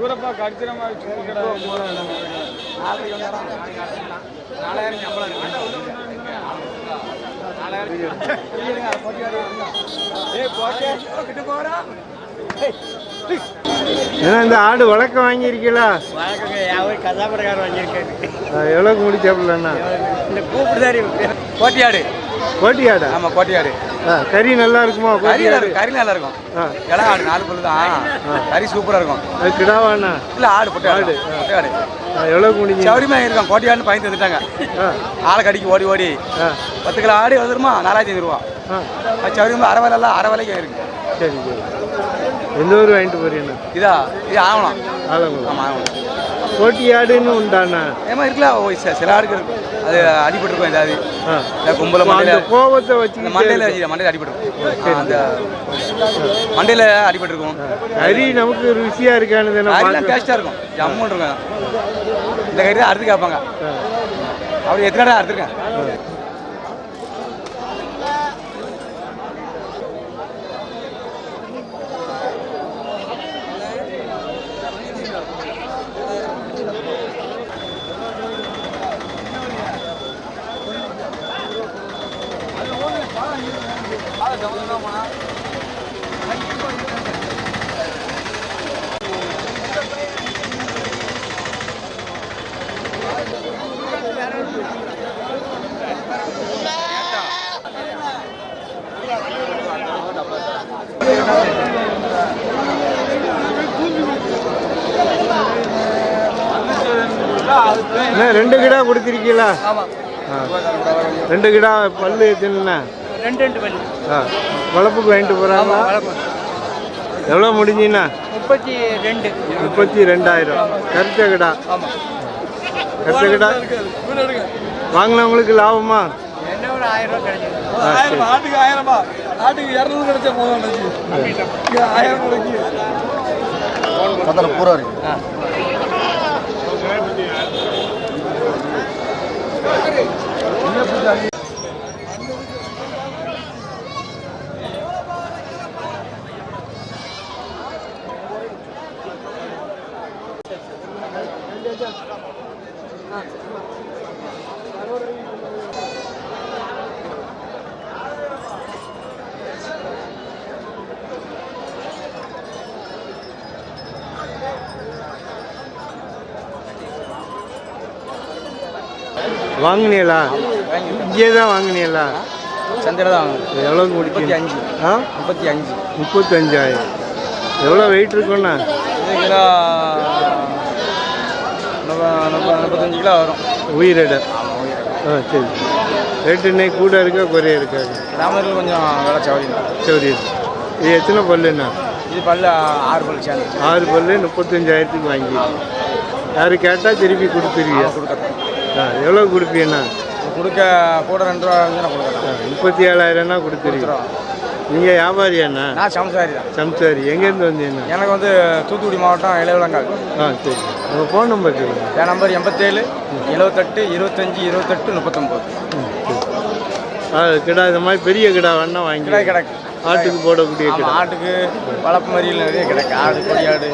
சூரப்பா கடிச்சிட மாதிரி சுத்தி கடை நாலாயிரம் சம்பளம் ஏன்னா இந்த ஆடு வழக்க வாங்கியிருக்கீங்களா வழக்கங்க அவர் கதாபடக்காரர் வாங்கியிருக்காரு எவ்வளோக்கு முடிச்சாப்புலண்ணா இந்த கூப்பிடுதாரி கோட்டியாடு கோட்டி ஆடா ஆமாம் கோட்டியாடு கறி நல்லா இருக்குமா? கறி நல்லா இருக்கும் கறி நல்லா இருக்கும். இளம் ஆடு நாலு பல்லு தான். கறி சூப்பராக இருக்கும். கிடாவாண்ணா? இல்லை ஆடு பொட்டை ஆடு. ஆடு ஆ, எவ்வளோக்கு முடிஞ்சு சௌரியமாக இருக்கும் கோட்டியாடுன்னு பயந்து வந்துட்டாங்க. ஆளை கடிக்கு ஓடி ஓடி. பத்து கிலோ ஆடு வந்துருமா? நாலாயிரத்தி ஐநூறுரூவா சௌரியமாக அரை விலைலாம் அரை விலைக்கு இருக்கு சரி சரி. எந்த ஊர் வாங்கிட்டு போறீங்கண்ணா? இதா இது ஆகணும் ஆலங்குளம். ஆமாம் ஆகணும் கோட்டி ஆடுன்னு உண்டாண்ணா? ஏமா இருக்கலாம். ஓ, சில- ஆடுக்கு இருக்கும் அது அடிபட்டிருக்கும் ஏதாவது. கும்பல மண்டையில கோபத்தை வச்சுக்கிட்டு மண்டையில வச்சு மண்டையில அடிபட்டிருக்கும். அந்த மண்டையில அடிபட்டிருக்கும். கறி நமக்கு ருசியா இருக்கானு டேஸ்டா இருக்கும். ஜம்முன்னு இருக்கும். இந்த கறி தான் அறுத்து கேட்பாங்க அப்படி எத்தனை அறுத்துருக்கேன் அண்ணா, ரெண்டு கிடா கொடுத்துருக்கீங்களா. ரெண்டு கிடா பல்லு எத்தனைண்ணா? ரெண்டு ரெண்டு பண்ணி ஆ வளர்ப்புக்கு வாங்கிட்டு போகிறாங்களா எவ்வளோ முடிஞ்சுண்ணா முப்பத்தி ரெண்டு. முப்பத்தி ரெண்டாயிரம். கருத்த கிடா. கருத்த கிடா. வாங்கினவங்களுக்கு லாபமா? என்ன ஒரு ஆயிரம். ஆட்டுக்கு ஆட்டுக்கு இரநூறு கிடைச்சா போதும் ஆயிரம் கிடைக்கு சத்தல பூரா இருக்கு. வாங்கினீங்களா? இங்கே தான் வாங்கினீங்களா? சந்தையில் தான் வாங்குது எவ்வளோக்கு அஞ்சு. ஆ? முப்பத்தி அஞ்சு. முப்பத்தஞ்சாயிரம். எவ்வளோ வெயிட் இருக்குண்ணா இது கிலோ முப்ப- முப்ப- முப்பத்தஞ்சு கிலோ வரும். உயிரிட. ஆ சரி. ரேட்டு இன்னைக்கு கூட இருக்கா குறைய இருக்காது ராமர்கள் கொஞ்சம் விலை சௌரியம். சரி இது எத்தனை பல்லுண்ணா? இது பல்லு ஆறு பல்லு சேர்ந்து ஆறு பல்லு முப்பத்தஞ்சாயிரத்துக்கு வாங்கி. யாரு கேட்டால் திருப்பி கொடுத்துருவியா? கொடுக்கறேன். ஆ எவ்வளோ கொடுப்பீண்ணா கொடுக்க கூட ரெண்டு ரூபா வந்து நான் கொடுக்குறேன். முப்பத்தி ஏழாயிரம்னா கொடுத்துருவீங்க. நீங்கள் வியாபாரியாண்ணா? நான் சமசாரி தான். சம்சாரி. எங்கேருந்து வந்தீங்கண்ணா? எனக்கு வந்து தூத்துக்குடி மாவட்டம் இளையவிலங்கால் ஆ சரி. உங்கள் ஃபோன் நம்பர் சொல்லுங்கள் என் நம்பர் எண்பத்தேழு எழுபத்தெட்டு இருபத்தஞ்சி இருபத்தெட்டு முப்பத்தொம்போது. ஆ கிடா இந்த மாதிரி பெரிய கிடா வேணா வாங்கி கிடக்கு கிடக்கு. ஆட்டுக்கு போடக்கூடிய கிடா. ஆட்டுக்கு வளர்ப்பு மறியல் நிறைய கிடக்கு. ஆடு கொடியாடு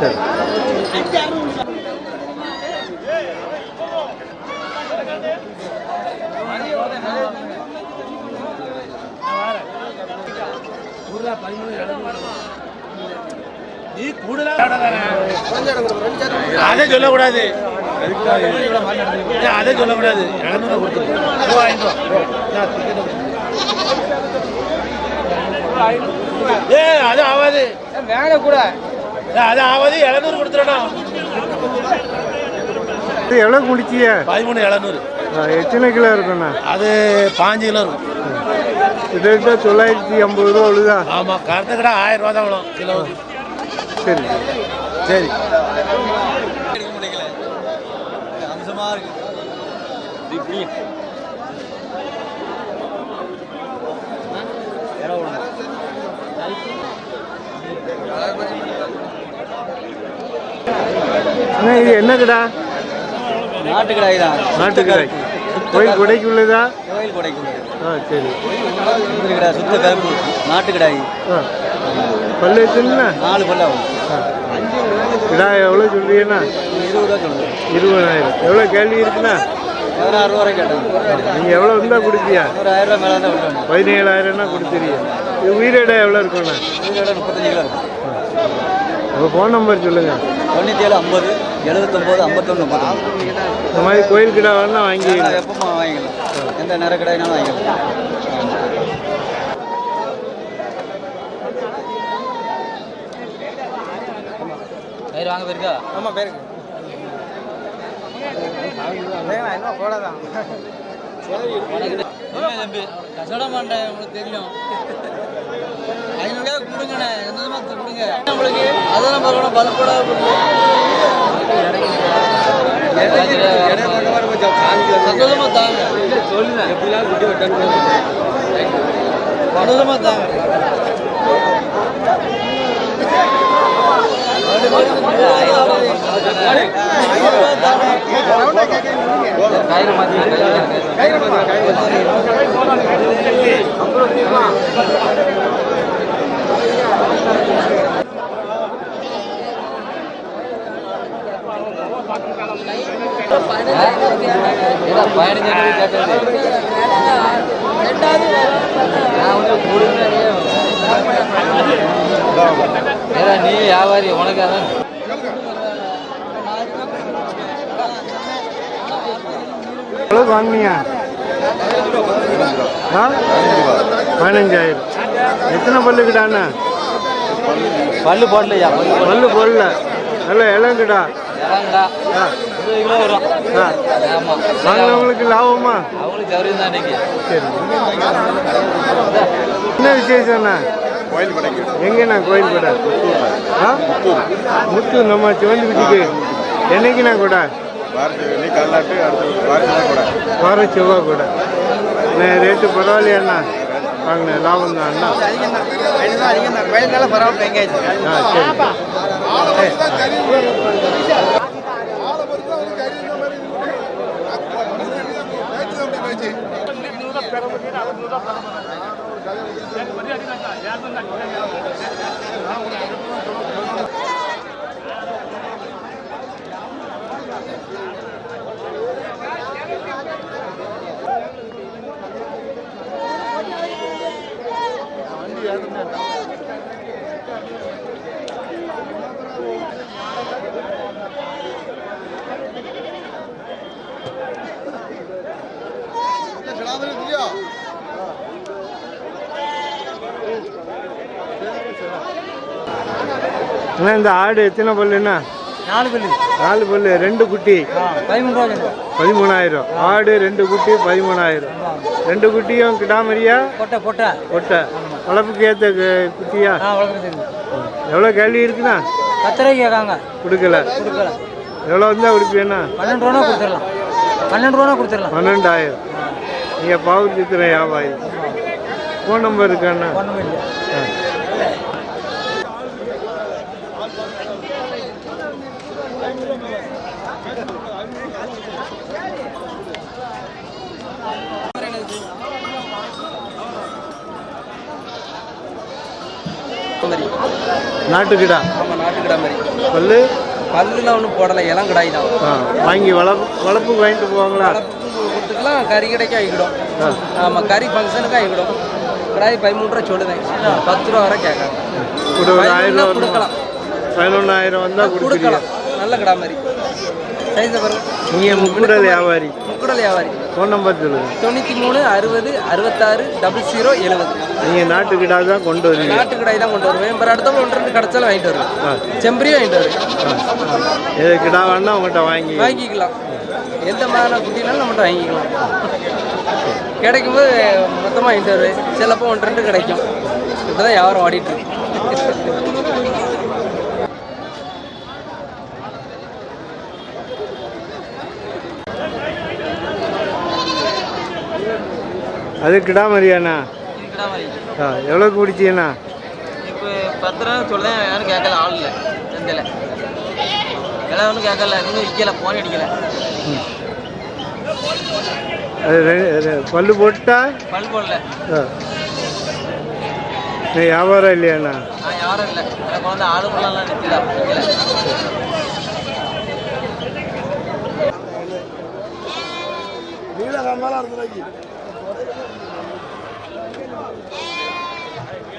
சரி. அதை சொல்லக்கூடாது. அதை சொல்லக்கூடாது. இழந்து ஏ அது ஆகாது வேலை கூட அது ஆகாது எழுநூறு கொடுத்துடணும். எவ்வளோ குடிச்சிய பதிமூணு எழுநூறு. எத்தனை கிலோ இருக்குண்ணா? அது பாஞ்சு கிலோ இருக்கும். கிட்டத்தட்ட தொள்ளாயிரத்தி ஐம்பது ரூபா அவ்வளோதா ஆமாம் கருத்து கடை ஆயிரம் ரூபா தான் விடும் கிலோ. சரி சரி. அண்ணா இது என்ன கிடா? நாட்டு கடாய் தான். நாட்டு கிடாய் கோயில் கொடைக்கு உள்ளதா கோயில் கொடைக்கு ஆ சரி. சுத்த கடை சுத்த கருப்பு நாட்டு கடாய். பல்லு எத்தனைண்ணா நாலு பல்லாகும் ஆ கிடா எவ்வளோ சொல்றீங்கண்ணா இருபது ரூபா சொல்லுங்க இருபதாயிரம். எவ்வளோ கேள்வி இருக்குண்ணா பதினாறு ரூபா வரைக்கும் கேட்டாங்க நீங்கள் எவ்வளோ இருந்தால் கொடுப்பியா? ஒரு ஆயிரம் மேலே தான் விட்டுருவாங்க பதினேழாயிரம்னா கொடுத்துருங்க இது உயிரிடை எவ்வளோ இருக்குண்ணா இதோட முப்பத்தஞ்சு கிலோ இருக்கும் உங்கள் ஃபோன் நம்பர் சொல்லுங்கள் தொண்ணூற்றி ஏழு ஐம்பது எழுபத்தொம்போது ஐம்பத்தொன்று முப்பத்தொன்று இந்த மாதிரி கோயில் கிடா வேணா வாங்கி எப்பமா வாங்கிக்கலாம். எந்த நேர கடைனாலும் வாங்கிக்கலாம். கயிறு வாங்க போயிருக்கா? ஆமாம் பேருக்கு என்ன போட தான் தம்பி? கசட மாட்டேன் உங்களுக்கு தெரியும். ஐநூறுரூவா கொடுங்கண்ணே. என்னமா கொடுங்க. நம்மளுக்கு அதெல்லாம் பார்க்கணும். பல்போட சந்தோஷமா தாங்க. சொல்லுங்க எப்படிலாம் குட்டி வெட்டான்னு கயிறு நீ வியாபாரி உனக்கு அதான் வாங்கினியா ஆ? பதினஞ்சாயிரம். எத்தனை பல்லு பல்லு போடலையா? பல்லு போடல. நல்ல இளம் கிடா இறங்கடா. ஆ. இருபது கிலோ வரும். ஆ. ஆமா. வாங்கினவங்களுக்கு லாபமா? அவங்களுக்கு சௌரியம் தான் இன்னைக்கு. சரி. என்ன விசேஷம்ண்ணா கோயில் கடைக்கு எங்கண்ணா கோயில் கூட? ஆ? முத்து நம்ம சிவந்தி வீட்டுக்கு என்னைக்குண்ணா கூட? வார செவ்வாய் கூட. ரேட்டு பரவாயில்லையாண்ணா வாங்கினேன் லாபம் தான் அண்ணா அதிகம் தான் கோயிலுக்கெல்லாம் பரவாயில்ல எங்கேயாச்சு சரி. அண்ணா இந்த ஆடு எத்தனை பல்லுண்ணா நாலு பல்லு. நாலு பல்லு ரெண்டு குட்டி. பதிமூணு ரூபா சொன்னேன் பதிமூணாயிரம். ஆடு ரெண்டு குட்டி பதிமூணாயிரம். ரெண்டு குட்டியும் கிடாமரியா? பொட்டை பொட்டை. ஒட்டை வளர்ப்புக்கு ஏற்ற குட்டியா? எவ்வளோ கேள்வி இருக்குண்ணா? பத்து கேட்காங்க. கொடுக்கல. கொடுக்கல. எவ்வளோ இருந்தால் கொடுப்பீண்ணா பன்னெண்டு ரூபா கொடுத்துடலாம். பன்னெண்டு ரூபா கொடுத்துடலாம். பன்னெண்டாயிரம். நீங்கள் பாவூர் சித்திர வியாபாரி. ஃபோன் நம்பர் இருக்காண்ணா நாட்டுக்கிடா. ஆமாம் நாட்டுக்கிடா மாதிரி. பல்லு பல்லுலாம் ஒன்றும் போடலை இளம் கிடாய் தான் வாங்கி வளர்ப்பு வளர்ப்புக்கு வாங்கிட்டு போவாங்களா? கொடுத்துக்கலாம் கறி கடைக்கு ஆகிடும் ஆ. ஆமாம் கறி ஃபங்க்ஷனுக்கு ஆகிடும் கிடாய் பதிமூணு ரூபா சொல்லுவேன் பத்து ரூபா வரை கேட்காங்க கூட ஒரு ஆயிரம் ரூபா வருமா? கொடுக்கலாம். பதினொன்றாயிரம் வந்தால் கொடுக்கலாம். நல்ல கிடா மாதிரி. சைஸை பாருங்க. நீங்கள் முக்குடல் வியாபாரி. முக்குடல் வியாபாரி. ஃபோன் நம்பர் சொல்லுங்கள் தொண்ணூற்றி மூணு அறுபது அறுபத்தாறு டபுள் ஜீரோ எழுபது. நீங்கள் நாட்டுக்கிடா தான் கொண்டு வருவீங்க. நாட்டு கடாய் தான் கொண்டு வருவேன். இப்போ அடுத்த ஒன்று ரெண்டு கிடச்சாலும் வாங்கிட்டு வருவேன். செம்பரியும் வாங்கிட்டு வருவேன். எது கிடா வேணா உங்கள்கிட்ட வாங்கி வாங்கிக்கலாம். எந்த மாதிரியான குட்டினாலும் நம்மகிட்ட வாங்கிக்கலாம். கிடைக்கும்போது மொத்தமாக வாங்கிட்டு வருவேன். சிலப்போ ஒன்று ரெண்டு கிடைக்கும். இப்போ தான் வியாபாரம் ஓடிட்டு அது கிடா மரியாண்ணா ஆ எவ்வளோக்கு பிடிச்சிங்கண்ணா இப்போ பத்து ரூபா சொல்லுதான் யாரும் கேட்கல ஆள் இல்லை. சந்தையில் எல்லாம் ஒன்றும் கேட்கல இன்னும் விற்கல போன் அடிக்கல. அது பல்லு போட்டா பல் போடல. ஆ. வியாபாரம் இல்லையாண்ணா? ஆ யாரும் இல்லை. எனக்கு வந்து ஆடு பொருளெல்லாம் நிற்கல நீல கம்மாலாம்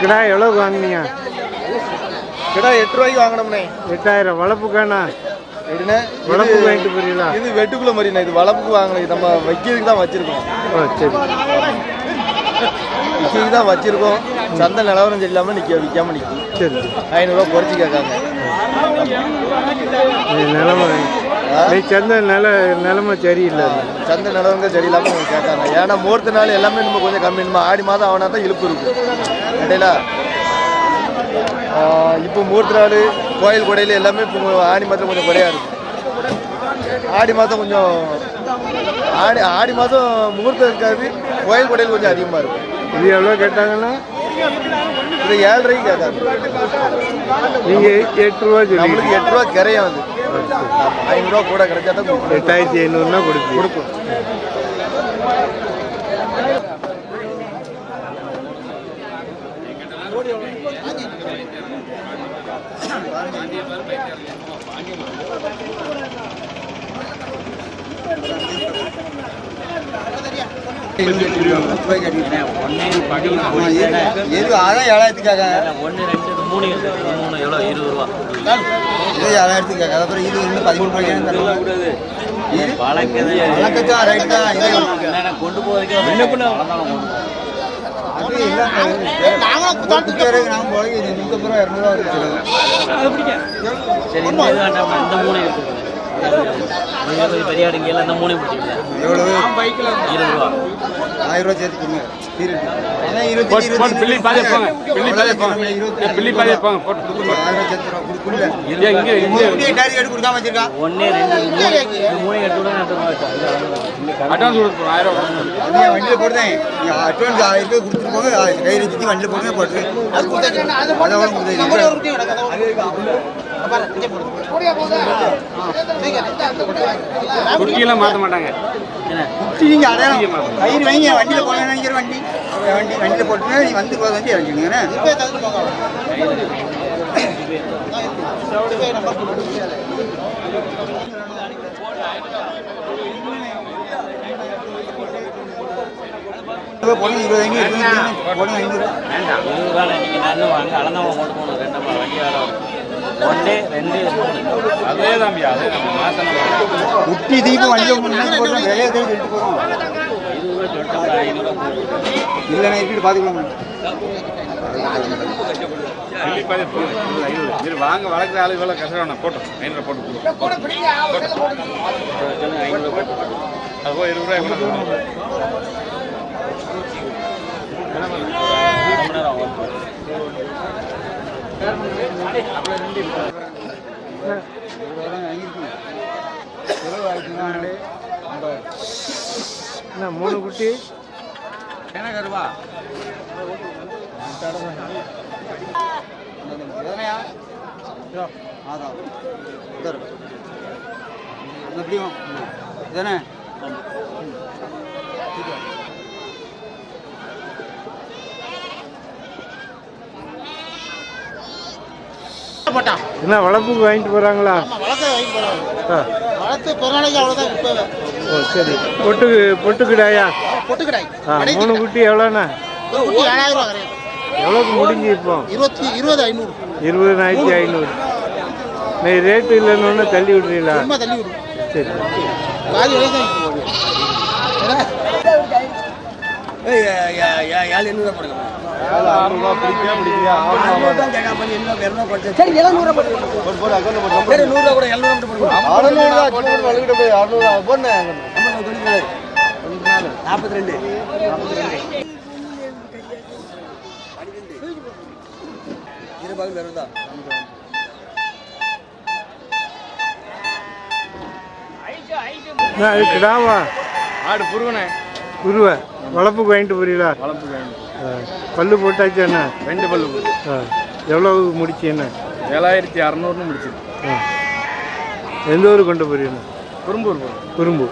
கிடா எவ்வளோக்கு வாங்கினீங்க? கிடா எட்டு ரூபாய்க்கு வாங்கினோம்னே எட்டாயிரம். வளர்ப்புக்காண்ணா எப்படின்னா வளர்ப்பு வாங்கிட்டு போறீங்களா? இது வெட்டுக்குள்ள மாதிரிண்ணே இது வளப்புக்கு வாங்கல இது நம்ம வைக்கிறதுக்கு தான் வச்சிருக்கோம். சரி. விற்கிறதுக்கு தான் வச்சிருக்கோம். சந்தை நிலவரம் சரியில்லாம நிக்க விற்காம நிற்கும் சரி. ஐநூறுரூவா குறைச்சி கேட்காங்க நிலமை நீ சந்த நில நிலமை சரியில்லை. சந்தை நிலவரங்க சரியில்லாம அவங்க கேட்காங்க ஏன்னா முகூர்த்த நாள் எல்லாமே நம்ம கொஞ்சம் கம்மி. நம்ம ஆடி மாதம் ஆனா தான் இழுப்பு இருக்கும் இடையில இப்போ முகூர்த்த நாள் கோயில் கொடையில் எல்லாமே இப்போ ஆடி மாதம் கொஞ்சம் குறையா இருக்கும் ஆடி மாதம் கொஞ்சம் ஆடி ஆடி மாதம் முகூர்த்தம் இருக்காது கோயில் கொடையில் கொஞ்சம் அதிகமாக இருக்கும் இது எவ்வளோ கேட்டாங்கன்னா? இது ஏழரைக்கு கேட்காது நீங்கள் எட்டு ரூபா நம்மளுக்கு எட்டு ரூபா கிரையம் அது. ஐநூறுரூவா கூட கிடைச்சா தான் கொடுக்கும். எட்டாயிரத்தி ஐநூறுனா கொடுத்து கொடுக்கும் எது அதான் ஏழாயிரத்துக்காக ஒன்று ரெண்டு மூணு இருக்குது மூணு எவ்வளோ இருபது ரூபா இது ஏழாயிரத்துக்காக அப்புறம் இது ரெண்டு பதிமூணு ரூபாய்க்கு வழக்கது வழக்கத்தா ரைட்டு தான் இது என்னென்ன கொண்டு போவதுக்கு என்ன பண்ண நாங்களும் இந்த இது வேண்டாம் இந்த மூணு பிடிச்சிக்கலாம் எவ்வளவு? இருபது ரூபா. ஆயிரம் ரூபா சேர்த்து கொடுங்க. பில்லி பாதி போங்க. பில்லி பாதி போங்க. அவ்வளவுதான் இருபத்தஞ்சு. பில்லி பாதி போங்க. போட்டு, போட்டு, ஆயிரம் ரூபா சேர்த்து ரூபா. கொடு, கொடுல. இங்கே இங்கே. இங்கே அப்படியே டாரி எடுத்து கொடுக்காம வச்சிருக்கான் ஒன்று ரெண்டு மூணு. இந்த மூணு எடுத்து கூட எடுத்து வச்சா அட்வான்ஸ் கொடுப்போம் ஆயிரம் ரூபா. அது என் வண்டியில போடுதேன் நீங்க அட்வான்ஸ் ஆயிரம் ரூபாய் கொடுத்துட்டு போங்க. ஆ, கையில சுத்தி வண்டியில போடுங்க போட்டு. அது கொடுத்தாச்சு அதோட கொடுத்தாச்சு குட்டியெல்லாம் மாற்ற மாட்டாங்க. குட்டி நீங்க அடையாளம் கயிறு வைங்க வண்டியில போன நினைக்கிற வண்டி வண்டி வண்டியில போட்டுனா நீ வந்து போத வண்டி இறங்கிடுங்கண்ணே போடுங்க இருபது ஐநூறு இருபது போடுங்க ஐநூறு. வேண்டாம். இருபது ரூபா நீங்கள் நன்னு வாங்க அளந்தவங்க கொண்டு போகணும் ரெண்டு மூணு வண்டி வேலை ஒன்று ரெண்டு மூணு அதே தம்பி அதே குட்டி தீபம் வண்டியில முன்னாடி போடுறோம்? விலையை தேடி எடுத்து ஒரு ஐநூறுரூவா இல்லைண்ணா இப்படி பார்த்துக்கலாம் பில்லி பாதி போங்க ஐநூறு இது வாங்க வளர்க்குற ஆளு இவ்வளோ கஷ்டம். போட்டோம். ஐநூறு போட்டு கொடு. ஐநூறுரூவா என்ன மூணு குட்டி கருவா இதானே என்ன வளர்ப்புக்கு வாங்கிட்டு போகிறாங்களா வளர்த்து பிறநாளைக்கு அவ்வளோதான் இப்போ ஓ சரி. பொட்டு பொட்டுக்கிடாயா? பொட்டுக்கடாய். ஆ மூணு குட்டி எவ்வளோண்ணா ஒரு குட்டி ஏழாயிரம் ரூபா கிடையாது எவ்வளோக்கு முடிஞ்சு இப்போ? இருபத்தி இருபது ஐநூறு. இருபதாயிரத்தி ஐநூறு. நீ ரேட்டு இல்லைன்னு தள்ளி விட்றீங்களா? தள்ளி விடும் சரி. பாதி விலை தான் இப்போ போகுது. அறுநூறுவா பிடிக்கவே பிடிக்கலையா? அறுநூறுவா அறுநூறு வலுக்கிட்ட போய் அறுநூறுவா போனேன் அண்ணா, அது கிடாவா ஆடு புருவனே குருவை வளர்ப்புக்கு வாங்கிட்டு போறீங்களா வளர்ப்பு வேணும் ஆ, பல்லு போட்டாச்சு அண்ணா ரெண்டு பல்லு ஆ எவ்வளவு முடிச்சு என்ன? ஏழாயிரத்தி அறநூறுன்னு முடிச்சிருக்கு எந்த ஊர் கொண்டு போறீங்க? குறும்பூர் போகிறோம் குறும்பு